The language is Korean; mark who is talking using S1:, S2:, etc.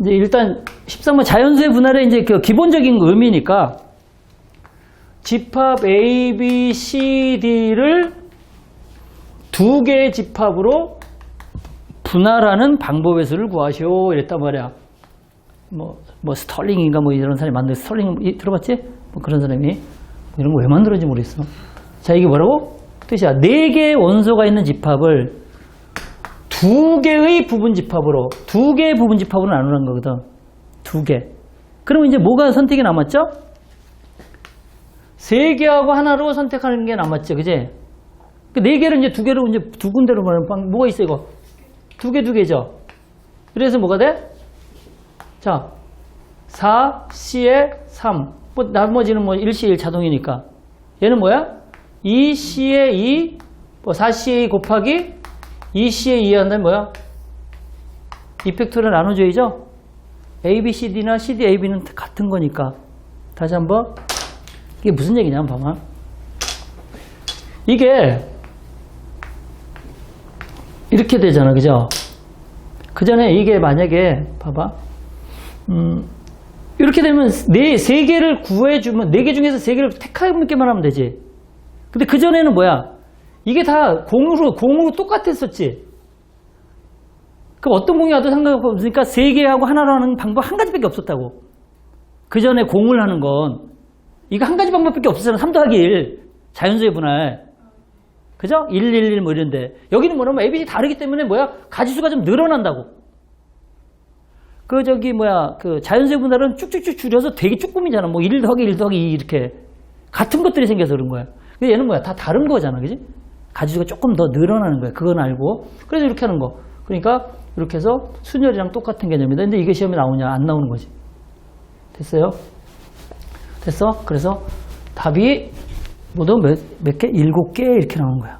S1: 이제 일단 13번 자연수의 분할의 이제 그 기본적인 의미니까 집합 A, B, C, D를 두 개의 집합으로 분할하는 방법의 수를 구하시오 이랬단 말이야. 뭐, 뭐 스털링인가 뭐 이런 사람이 만든 스털링 이- 들어봤지? 뭐 그런 사람이 뭐 이런 거 왜 만들었는지 모르겠어. 자 이게 뭐라고? 뜻이야. 네 개의 원소가 있는 집합을 두 개의 부분 집합으로 두 개의 부분 집합으로 나누는 거거든. 두 개. 그러면 이제 뭐가 선택이 남았죠? 세 개하고 하나로 선택하는 게 남았죠, 그지? 그네 개를 이제 두 개로 이제 두 군데로 방- 뭐가 있어 이거? 두 개 두 개죠. 그래서 뭐가 돼? 자, 4C에 3. 뭐 나머지는 뭐 1C 1 자동이니까. 얘는 뭐야? 2C에 2, 뭐 4C에 2 곱하기 2C에 2 한다면 뭐야? 이펙터를 나눠줘야죠? A, B, C, D나 C, D, A, B는 같은 거니까. 다시 한번. 이게 무슨 얘기냐, 봐봐. 이게 이렇게 되잖아, 그죠? 그 전에 이게 만약에, 봐봐. 음, 이렇게 되면 네, 세 개를 구해주면, 네 개 중에서 세 개를 택하기만 하면 되지. 근데 그 전에는 뭐야? 이게 다 공으로, 공으로 똑같았었지. 그럼 어떤 공이 와도 상관없으니까 세 개하고 하나로 하는 방법 한 가지밖에 없었다고. 그 전에 공을 하는 건, 이거 한 가지 방법밖에 없었잖아. 3 더하기 1. 자연수의 분할. 그죠? 1, 1, 1 뭐 이런데. 여기는 뭐냐면 ABC이 다르기 때문에 뭐야? 가지수가 좀 늘어난다고. 그 저기 뭐야 그 자연수의 분할은 쭉쭉쭉 줄여서 되게 조금이잖아. 뭐 1 더하기 1 더하기 2 이렇게 같은 것들이 생겨서 그런 거야. 근데 얘는 뭐야? 다 다른 거잖아. 그지? 가지수가 조금 더 늘어나는 거야. 그건 알고. 그래서 이렇게 하는 거. 그러니까 이렇게 해서 순열이랑 똑같은 개념이다. 근데 이게 시험에 나오냐? 안 나오는 거지. 됐어요? 됐어? 그래서 답이 모두 몇, 몇 개? 일곱 개 이렇게 나온 거야.